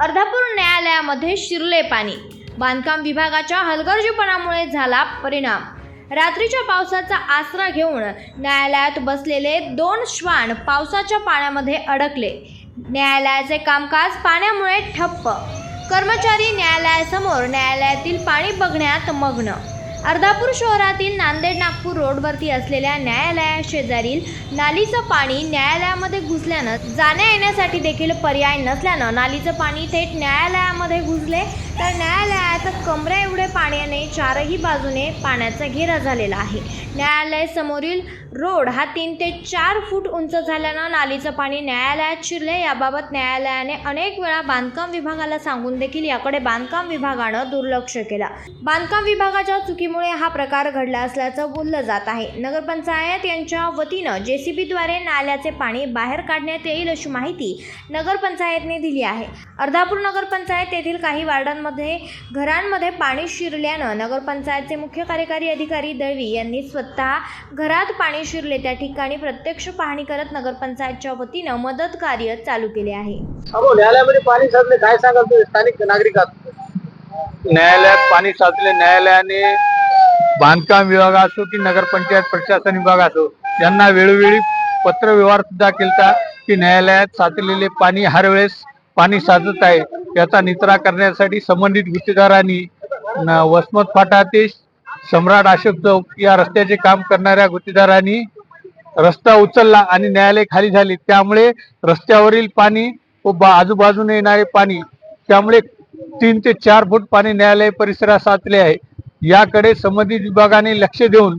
अर्धापूर न्यायालयामध्ये शिरले पाणी. बांधकाम विभागाच्या हलगर्जीपणामुळे झाला परिणाम. रात्रीच्या पावसाचा आसरा घेऊन न्यायालयात बसलेले दोन श्वान पावसाच्या पाण्यामध्ये अडकले. न्यायालयाचे कामकाज पाण्यामुळे ठप्प. कर्मचारी न्यायालयासमोर न्यायालयातील पाणी बघण्यात मग्न अर्धापूर शहरातील नांदेड नागपूर रोडवरती असलेल्या न्यायालयाशेजारील नालीचं पाणी न्यायालयामध्ये घुसल्यानं जाण्या येण्यासाठी देखील पर्याय नसल्यानं नालीचं पाणी थेट न्यायालयामध्ये घुसले. तर न्यायालयात कमरे एवढे पाण्याने चारही बाजूने पाण्याचा घेरा झालेला आहे. न्यायालय समोरील रोड हा तीन ते चार फूट उंच झाल्यानं नालीचं पाणी न्यायालयात शिरले याबाबत न्यायालयाने अनेक वेळा बांधकाम विभागाला सांगून देखील याकडे बांधकाम विभागानं दुर्लक्ष केला. बांधकाम विभागाच्या चुकीमुळे हा प्रकार घडला असल्याचं बोललं जात आहे. नगरपंचायत यांच्या वतीनं जेसीबीद्वारे नाल्याचे पाणी बाहेर काढण्यात येईल अशी माहिती नगरपंचायतने दिली आहे. अर्धापूर नगरपंचायत येथील काही वार्डांमध्ये घरांमध्ये पाणी शिरल्यानं नगरपंचायतचे मुख्य कार्यकारी अधिकारी दळवी यांनी स्वतः घरात पाणी शिरले. त्या ठिकाणी प्रत्यक्ष पाहणी करत नगरपंचायतच्या वतीनं मदत कार्य चालू केले आहे. न्यायालयामध्ये पाणी साचले काय सांगाल तुम्ही? स्थानिक नागरिक आहात न्यायालयात पाणी साचले. न्यायालयाने बांधकाम विभाग असो की नगरपंचायत प्रशासन विभाग असो यांना वेळोवेळी पत्र व्यवहार सुद्धा केलता की न्यायालयात साचलेले पाणी हर वेळेस पाणी साचत आहे. याचा निचरा करण्यासाठी संबंधित गुत्तेदारांनी वसमत फाटा ते सम्राट अशोक चौक या रस्त्याचे काम करणाऱ्या गुत्तेदारांनी रस्ता उचलला आणि न्यायालय खाली झाले. त्यामुळे रस्त्यावरील पाणी व बा- आजूबाजूने येणारे पाणी त्यामुळे तीन ते चार फूट पाणी न्यायालय परिसरात साचले आहे. याकडे संबंधित विभागाने लक्ष देऊन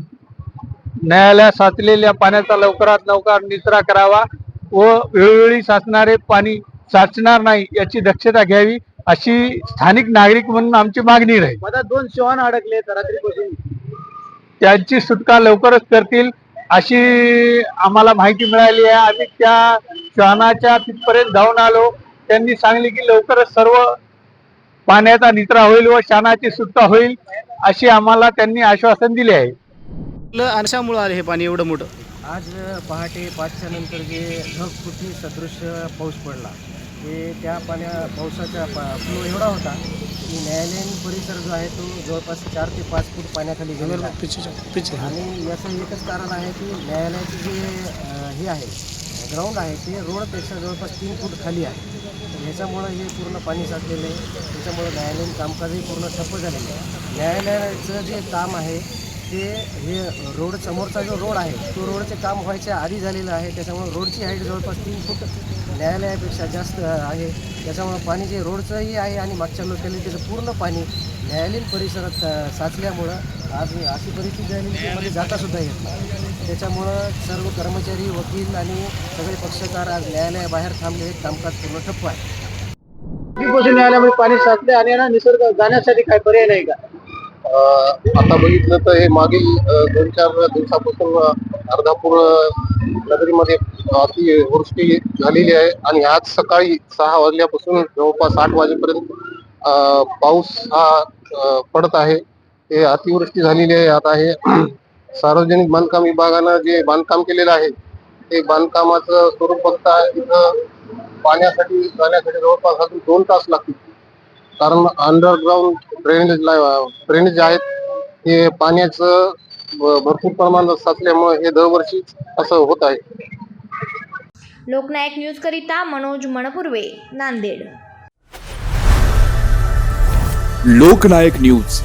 न्यायालयात साचलेल्या पाण्याचा लवकरात लवकर निचरा करावा व वेळोवेळी साचणारे पाणी साचणार नाही याची दक्षता घ्यावी अशी स्थानिक नागरिक म्हणून आमची मागणी राहील. मधात दोन श्वान अडकले रात्रीपासून. त्यांची सुटका लवकरच करतील अशी आम्हाला माहिती मिळाली आहे. आम्ही त्या श्वानाच्या तिथपर्यंत जाऊन आलो. त्यांनी सांगले की लवकरच सर्व पाण्याचा निचरा होईल व शानाची सुटका होईल अशी आम्हाला त्यांनी आश्वासन दिले आहे. अशामुळे आले हे पाणी एवढं मोठं? आज पहाटे पाचच्या नंतर जे ढगफुटी सदृश्य पाऊस पडला. ते त्या पाण्या पावसाचा फ्लो एवढा होता की न्यायालयीन परिसर जो आहे तो जवळपास चार ते पाच फूट पाण्याखाली गेलेला आहे. आणि याचं एकच कारण आहे की न्यायालयाचे जे अ, हे आहे ग्राउंड आहे ते रोडपेक्षा जवळपास तीन फूट खाली आहे. तर ह्याच्यामुळं हे पूर्ण पाणी साचलेलं आहे. त्याच्यामुळं न्यायालयीन कामकाजही पूर्ण ठप्प झालेलं आहे. न्यायालयाचं जे काम आहे ते हे रोड समोरचा जो रोड आहे तो रोडचे काम व्हायच्या आधी झालेलं आहे. त्याच्यामुळे रोडची हाईट जवळपास तीन फूट न्यायालयापेक्षा जास्त आहे. त्याच्यामुळे पाणी जे रोडचंही आहे आणि मागच्या लोकॅलिटीचं पूर्ण पाणी न्यायालयीन परिसरात साचल्यामुळं आज अशी परिस्थिती झाली की मध्ये जातासुद्धा येत नाही. त्याच्यामुळं सर्व कर्मचारी वकील आणि सगळे पक्षकार आज न्यायालयाबाहेर थांबले हे कामकाज पूर्ण ठप्प आहे. न्यायालयामध्ये पाणी साचले आणि निसर्ग जाण्यासाठी काय पर्याय नाही का? आता बघितलं तर हे मागील दोन चार दिवसापासून अर्धापूर नगरीमध्ये अतिवृष्टी झालेली आहे. आणि आज सकाळी सहा वाजल्यापासून जवळपास आठ वाजेपर्यंत पाऊस हा पडत आहे. हे अतिवृष्टी झालेली आहे. आता हे सार्वजनिक बांधकाम विभागानं जे बांधकाम केलेलं आहे ते बांधकामाचं स्वरूप बघता इथं पाण्यासाठी जाण्यासाठी जवळपास अजून दोन तास लागतील. कारण अंडरग्राऊंड ड्रेनेज ड्रेनेज आहेत. हे पाण्याचं भरपूर प्रमाणात साचल्यामुळे हे दरवर्षी असं होत आहे. लोकनायक न्यूज करिता मनोज मनपुर्वे नांदेड. लोकनायक न्यूज.